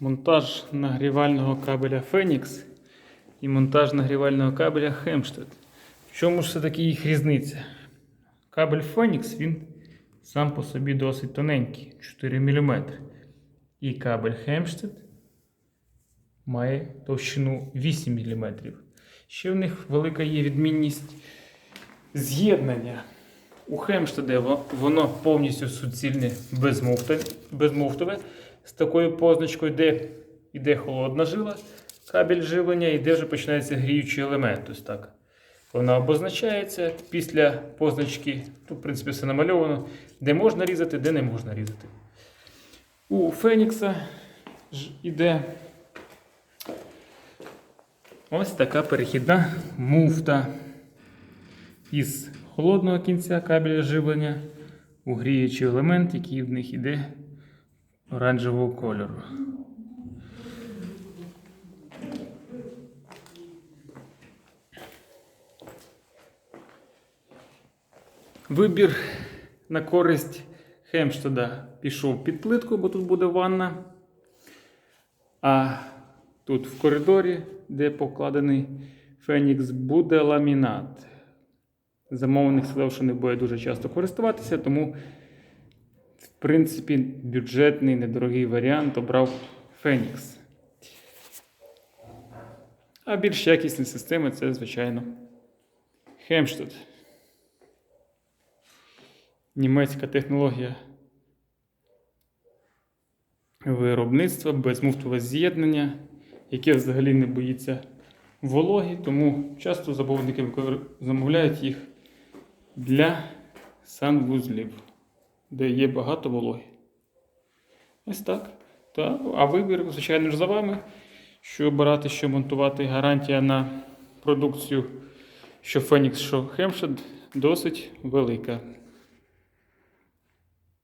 Монтаж нагрівального кабеля Phoenix і монтаж нагрівального кабеля Hempstead. В чому ж все-таки їх різниця? Кабель Phoenix він сам по собі досить тоненький 4 мм. І кабель Hempstead має товщину 8 мм. Ще в них велика є відмінність з'єднання. У Хемштеде воно повністю суцільне безмуфтове з такою позначкою, де йде холодна жила, кабель живлення, і де вже починається гріючий елемент. Ось так. Вона обозначається після позначки, тут, в принципі, все намальовано, де можна різати, де не можна різати. У Фенікса ж іде ось така перехідна муфта із холодного кінця кабеля живлення у гріючий елемент, який в них іде оранжевого кольору. Вибір на користь Хемштеда пішов під плитку, бо тут буде ванна. А тут в коридорі, де покладений Фенікс, буде ламінат. Що не буде дуже часто користуватися, тому, в принципі, бюджетний недорогий варіант обрав Фенікс. А більш якісні системи це, звичайно, Хемштед. Німецька технологія виробництва, безмуфтове з'єднання, яке взагалі не боїться вологі, тому часто замовники замовляють їх для санвузлів, де є багато вологи. Ось так. Та, а вибір, звичайно ж, за вами. Що обирати, що монтувати, гарантія на продукцію, що Phoenix, що Hemshed, досить велика.